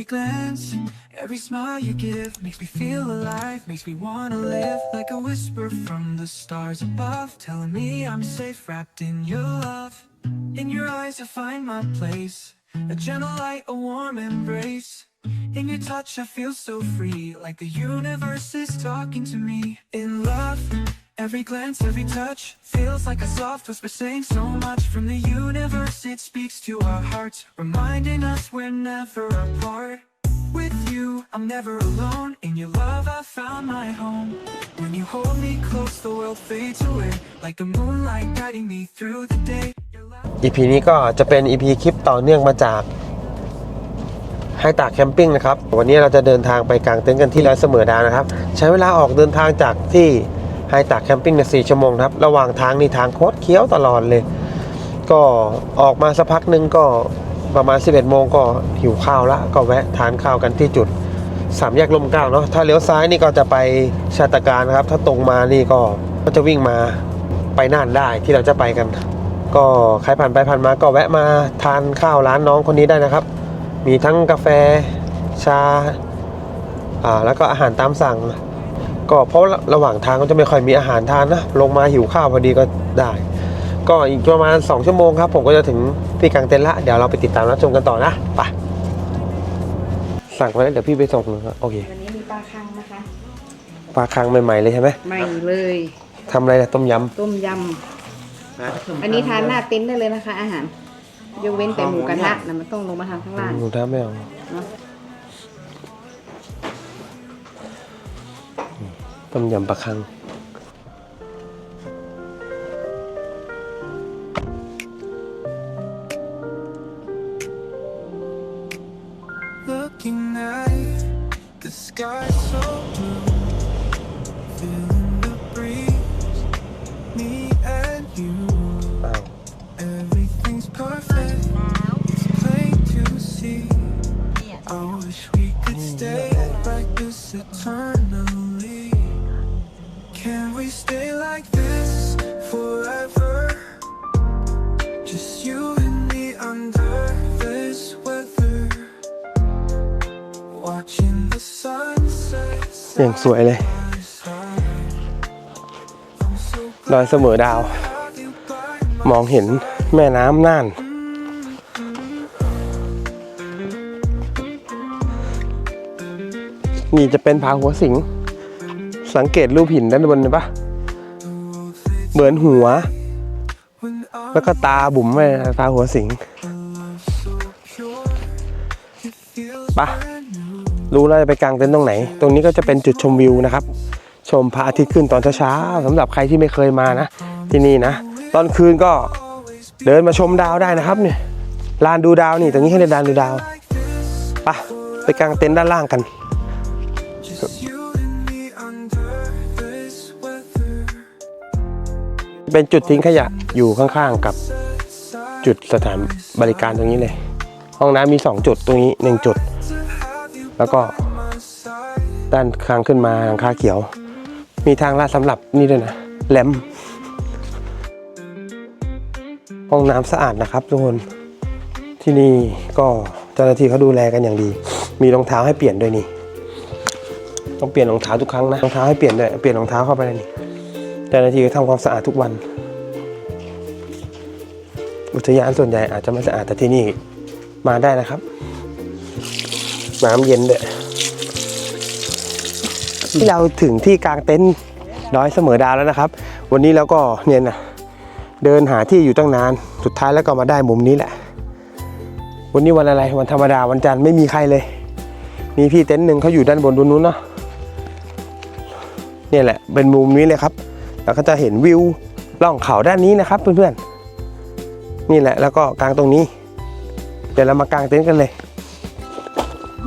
Every glance, every smile you give makes me feel alive, makes me wanna live like a whisper from the stars above, telling me I'm safe wrapped in your love. In your eyes, I find my place, a gentle light, a warm embrace. In your touch, I feel so free, like the universe is talking to me. In love, every glance, every touch feels like a soft whisper saying so much from the universe. It speaks to our hearts, reminding us we're never apart. With you, I'm never alone. In your love, I found my home. When you hold me close, the world fades away, like the moonlight guiding me through the day. Your love- EP นี้ก็จะเป็น EP คลิปต่อเนื่องมาจากไฮตากแคมปิ้งนะครับ วันนี้เราจะเดินทางไปกางเต็นท์กันที่ร้อยเสมอดาวนะครับ ใช้เวลาออกเดินทางจากที่ ไฮตากแคมปิ้งใน4ชั่วโมงครับ ระหว่างทางนี่ทางโคตรเคี้ยวตลอดเลย ก็ออกมาสักพักหนึ่งก็ประมาณ 11 โมงก็หิวข้าวละ ก็แวะทานข้าวกันที่จุดสามแยกลมเกล้าเนาะถ้าเลี้ยวซ้ายนี่ก็จะไปชาตการครับ ถ้าตรงมานี่ก็ก็จะวิ่งมาไปน่านได้ที่เราจะไปกัน ก็ใครผ่านไปผ่านมาก็แวะมาทานข้าวร้านน้องคนนี้ได้นะครับ มีทั้งกาแฟชาอ่าแล้วก็อาหารตามสั่ง ก็เพราะระหว่างทางก็จะไม่ค่อยมีอาหารทานนะ ลงมาหิวข้าวพอดีก็ได้ ก็อีกประมาณ 2 ชั่วโมงครับ ผมก็จะถึงที่กางเต็นท์ละ เดี๋ยวเราไปติดตามรับชมกันต่อนะไปสั่งไว้แล้วเดี๋ยวพี่ไปส่งนะครับโอเควันนี้มีปลาคังนะคะ ปลาคังใหม่ๆเลยใช่ไหมใหม่เลยทำอะไรนะต้มยต้มยำอันนี้ทานหน้าเต็นท์ได้เลยนะคะ อาหาร ยกเว้นแต่หมูกระทะนะมันต้องลงมาทานข้างล่างำหนูท้าไม่เอา เนาะ ต้มยำปลาคัง อย่างสวยเลย ดอยเสมอดาว มองเห็นแม่น้ำน่านนี่จะเป็นผาหัวสิง สังเกตรูปหินด้านบนเลยปะเหมือนหัว แล้วก็ตาบุ๋มไปตาหัวสิงปะ รู้แล้วจะไปกางเต็นท์ตรงไหน ตรงนี้ก็จะเป็นจุดชมวิวนะครับ ชมพระอาทิตย์ขึ้นตอนเช้าๆสำหรับใครที่ไม่เคยมานะ ที่นี่นะ ตอนคืนก็เดินมาชมดาวได้นะครับเนี่ยลานดูดาวนี่ตรงนี้ให้เรียกลานดูดาวไปะไปกางเต็นท์ด้านล่างกันเป็นจุดทิ้งขยะอยู่ข้างๆกับจุดสถานบริการตรงนี้เลย ห้องน้ำมี 2 จุดตรงนี้ 1 จุด แล้วก็ด้านข้างขึ้นมาหลังคาเขียว มีทางลาดสำหรับนี่ด้วยนะแหลมห้องน้ำสะอาดนะครับทุกคนที่นี่ก็เจ้าหน้าที่เขาดูแลกันอย่างดี มีรองเท้าให้เปลี่ยนด้วยนี่ ต้องเปลี่ยนรองเท้าทุกครั้งนะรองเท้าให้เปลี่ยนด้วยเปลี่ยนรองเท้าเข้าไปเลยนี่เจ้าหน้าที่ก็ทำความสะอาดทุกวัน อุทยานส่วนใหญ่อาจจะไม่สะอาดแต่ที่นี่มาได้นะครับ น้ำเย็นด้วยที่เราถึงที่กลางเต็นท์ร้อยเสมอดาวแล้วนะครับ วันนี้เราก็เนี่ยนะเดินหาที่อยู่ตั้งนาน สุดท้ายแล้วก็มาได้มุมนี้แหละ วันนี้วันอะไรวันธรรมดาวันจันทร์ไม่มีใครเลย มีพี่เต็นท์หนึ่งเขาอยู่ด้านบนนู้นเนาะเนี่ยแหละเป็นมุมนี้เลยครับ แล้วก็จะเห็นวิวล่องเขาด้านนี้นะครับเพื่อนๆนี่แหละแล้วก็กลางตรงนี้ เดี๋ยวเรามากางเต็นท์กันเลย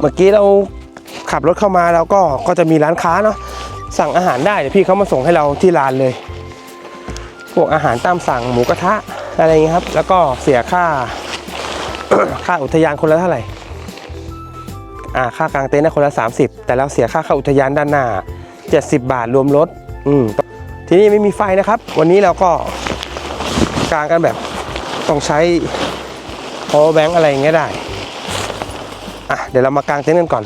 เมื่อกี้เราขับรถเข้ามาแล้วก็ก็จะมีร้านค้าเนาะสั่งอาหารได้เดี๋ยวพี่เขามาส่งให้เราที่ร้านเลย พวกอาหารตามสั่งหมูกระทะอะไรอย่างเงี้ยครับ แล้วก็เสียค่าค่าอุทยานคนละเท่าไหร่อ่าค่ากลางเต็นท์นะคนละ 30 แต่เราเสียค่าเข้าอุทยานด้านหน้า 70 บาทรวมรถอืมที่นี่ไม่มีไฟนะครับ วันนี้เราก็กลางกันแบบต้องใช้ power bank อะไรอย่างเงี้ยได้ อะเดี๋ยวเรามากางเต็นท์กันก่อน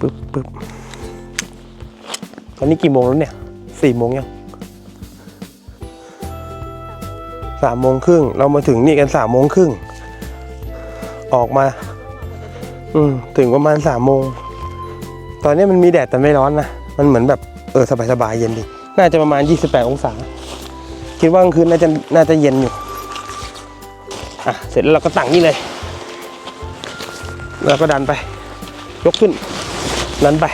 ปึ๊บปึ๊บตอนนี้กี่โมงแล้วเนี่ยสี่โมงยังสามโมงครึ่งเรามาถึงนี่กันสามโมงครึ่งออกมา อืมถึงประมาณสามโมงตอนนี้มันมีแดดแต่ไม่ร้อนนะมันเหมือนแบบเออสบายๆเย็นดีน่าจะประมาณ 28 องศา คิดว่ากลางคืนน่าจะน่าจะเย็นอยู่อะเสร็จแล้วเราก็ตั้งนี่เลย แล้วก็ดันไป ยกขึ้น ดันไป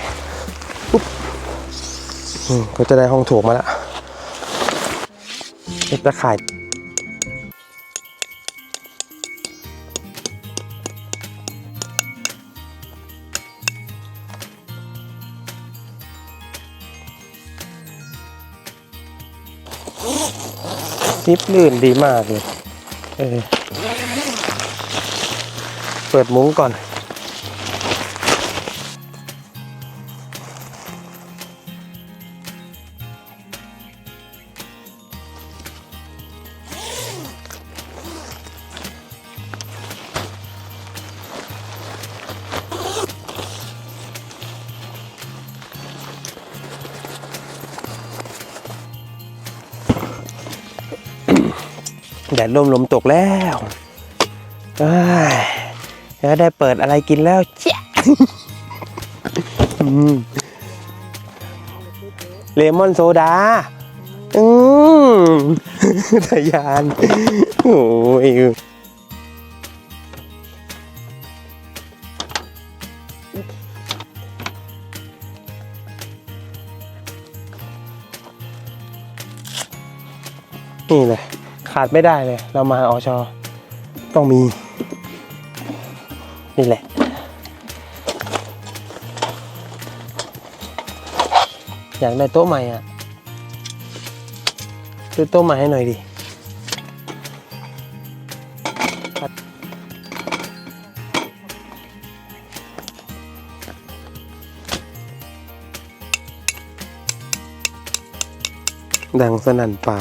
ปุ๊บก็จะได้ห้องโถงมาแล้วเอ็ดตะข่ายซิปลื่นดีมากเลย เออ เปิดมุ้งก่อน แดดร่มลมตกแล้วเอ้ยแล้วได้เปิดอะไรกินแล้วเจ๊ะอืมเลมอนโซดา อืมทะยาน โอ้ยนี่เลย ขาดไม่ได้เลย เรามาอชอต้องมี นี่แหละ อยากได้โต๊ะใหม่อะซื้อโต๊ะใหม่ให้หน่อยดิดังสนั่นป่า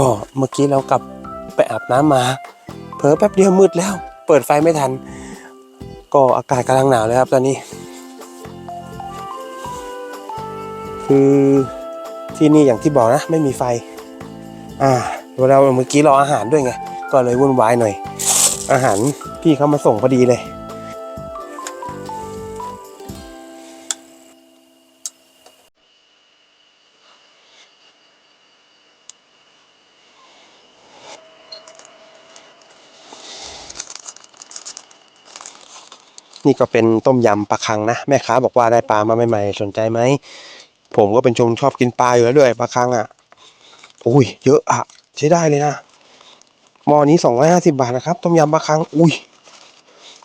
ก็เมื่อกี้เรากลับไปอาบน้ำมา เผลอแป๊บเดียวมืดแล้ว เปิดไฟไม่ทัน ก็อากาศกำลังหนาวเลยครับตอนนี้ คือที่นี่อย่างที่บอกนะ ไม่มีไฟ อ่าเราเมื่อกี้รออาหารด้วยไง ก็เลยวุ่นวายหน่อย อาหารพี่เขามาส่งพอดีเลย นี่ก็เป็นต้มยำปลาคังนะแม่ค้าบอกว่าได้ปลามาใหม่ๆสนใจไหมผมก็เป็นชงชอบกินปลาอยู่แล้วด้วยปลาคังอะอุ้ยเยอะอะใช้ได้เลยนะหม้อนี้สองร้อยห้าสิบาทนะครับต้มยำปลาคังอุ้ย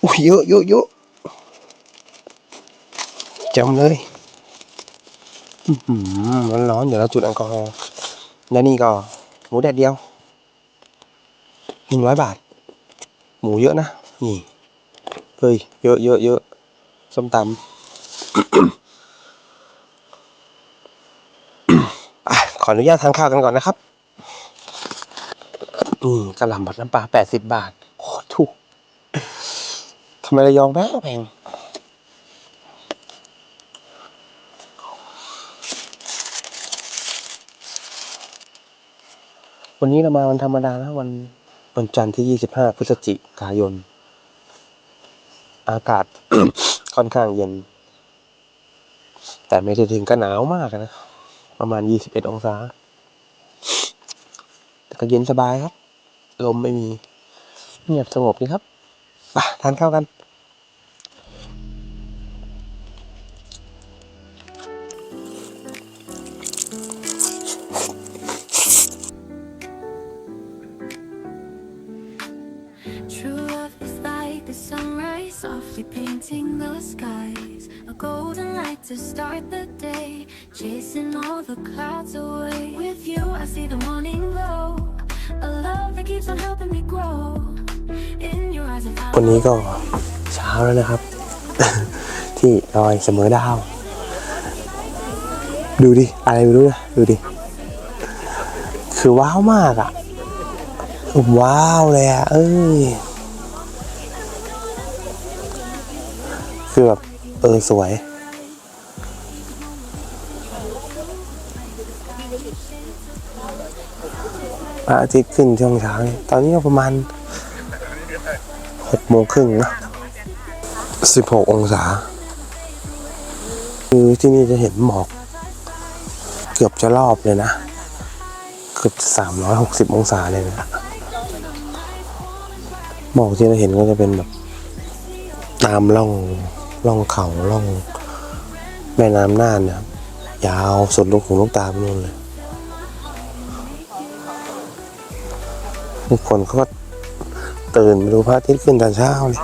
อุ้ยเยอะเยอะเยอะจำเลยอื้อหือร้อนๆเดี๋ยวเราจุดแอลกอฮอล์แล้วนี่ก็หมูแดดเดียวหนึ่งร้อยบาท หมูเยอะนะ นี่ เฮ้ยเยอะเยอะเยอะส้มตำอขออนุญาตทานข้าวกันก่อนนะครับอืมกระหล่ำบัดน้ำปลาแปดสิบบาทโคตรถูกทำไมระยองแพงแพงวันนี้เรามาวันธรรมดานะวันวันจันทร์ที่ยี่สิบห้าพฤศจิกายน อากาศค่อนข้างเย็น แต่ไม่ได้ถึงกับหนาวมากนะ ประมาณ21องศา แต่ก็เย็นสบายครับ ลมไม่มี เงียบสงบดีครับ ไปทานข้าวกัน golden light to start the day, chasing all the clouds away. With you, I see the morning glow. A love that keeps on helping me grow. In your eyes, I วัน found นี้ก็เช้าแล้วนะครับ ที่ดอยเสมอดาว ดูดิ อะไรไม่รู้นะ ดูดิ คือว้าวมากอะ่ะว้าวเลยอะ่ะเอ้ย คือแบบ เออสวยพระอาทิตย์ขึ้นช่วงเช้าตอนนี้ก็ประมาณหกโมงครึ่งนะสิบหกองศา คือที่นี่จะเห็นหมอก เกือบจะรอบเลยนะ เกือบสามร้อยหกสิบองศาเลยนะ หมอกที่เราเห็นก็จะเป็นแบบ ตามร่อง ร่องเขาร่องแม่น้ำน่านนะครับยาวสุดลูกหูลูกตาไปนู่นเลยทุกคนเขาก็ตื่นมาดูพระอาทิตย์ขึ้นตอนเช้าเลย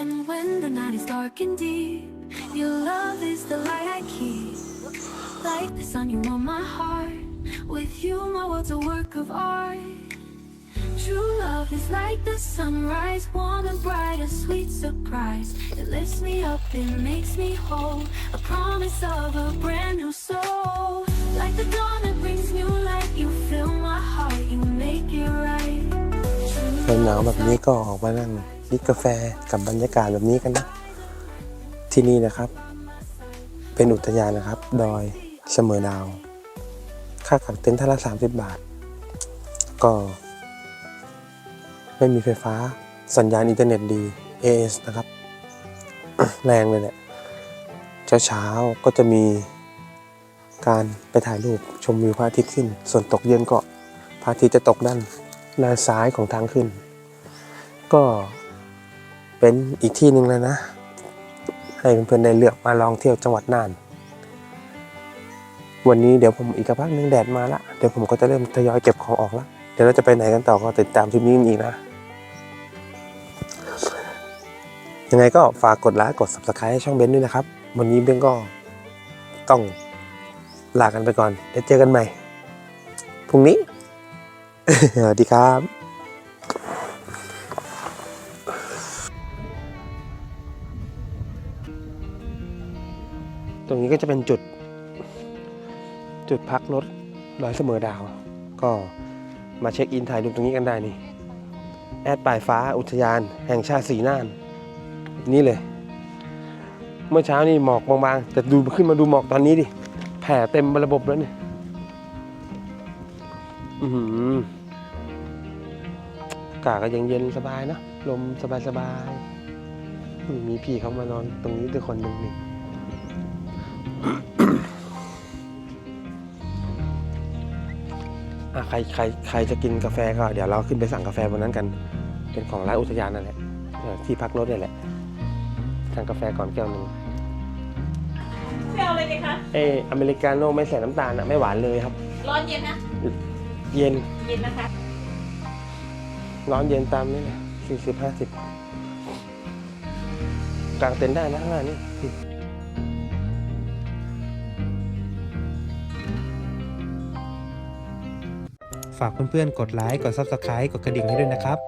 And when the night is dark and deep, your love is the light I keep. Like the sun, you warm my heart. With you, my world's a work of art. True love is like the sunrise, warm and bright, a sweet surprise. It lifts me up, it makes me whole. A promise of a brand new soul. Like the dawn that brings new light, you fill my heart, you make it right. True หนาวแบบนี้ก็ออกมานั่งจิบกาแฟกับบรรยากาศแบบนี้กันนะ ที่นี่นะครับ เป็นอุทยานนะครับ ดอยเสมอดาว ค่าขับเต็นท์ท่าละสามสิบบาท ก็ ไม่มีไฟฟ้า สัญญาณอินเทอร์เน็ตดี AS นะครับ แรงเลยแหละ เช้าๆ ก็จะมีการไปถ่ายรูปชมวิวพระอาทิตย์ขึ้น ส่วนตกเย็นก็พระอาทิตย์จะตกด้านด้านซ้ายของทางขึ้น ก็เป็นอีกที่หนึ่งเลยนะ ให้เพื่อนๆได้เลือกมาลองเที่ยวจังหวัดน่าน วันนี้เดี๋ยวผมอีกพักหนึงแดดมาละ เดี๋ยวผมก็จะเริ่มทยอยเก็บของออกล้วเดี๋ยวเราจะไปไหนกันต่อก็ติดตามคลิปนี้อีกนะ ยังไงก็ฝากกดไลค์กด subscribe ให้ช่องเบนซ์ด้วยนะครับ วันนี้เบนซ์ก็ต้องลากันไปก่อนเดี๋ยวเจอกันใหม่พรุ่งนี้สวัสดีครับตรงนี้ก็จะเป็นจุด จุดพักรถดอยเสมอดาว ก็มาเช็คอินถ่ายรูปตรงนี้กันได้นี่ แอดปลายฟ้าอุทยาน แห่งชาติสีน่าน นี่เลย เมื่อเช้านี่หมอกบางๆ แต่ดูขึ้นมาดูหมอกตอนนี้ดิ แผ่เต็มระบบแล้วเนี่ยอือหืออากาศก็ยังเย็นสบายนะลมสบายสบายๆมีพี่เขามานอนตรงนี้ด้วยคนหนึ่งนี่อะใครใครใครจะกินกาแฟก็เดี๋ยวเราขึ้นไปสั่งกาแฟบนนั้นกัน เป็นของร้านอุทยานนั่นแหละที่พักรถเนี่ยแหละ สั่งกาแฟก่อนแก้วหนึ่งไม่เอาเลยดีคะ เอออเมริกาโน่ไม่ใส่น้ำตาลอะไม่หวานเลยครับ ร้อนเย็นนะ เย็นเย็นนะคะ ร้อนเย็นตามนี่แหละสี่สิบห้าสิบกางเต็นท์ได้นะข้างหน้านี่ฝากเพื่อนๆ กดไลค์ กด Subscribe กดกระดิ่งให้ด้วยนะครับ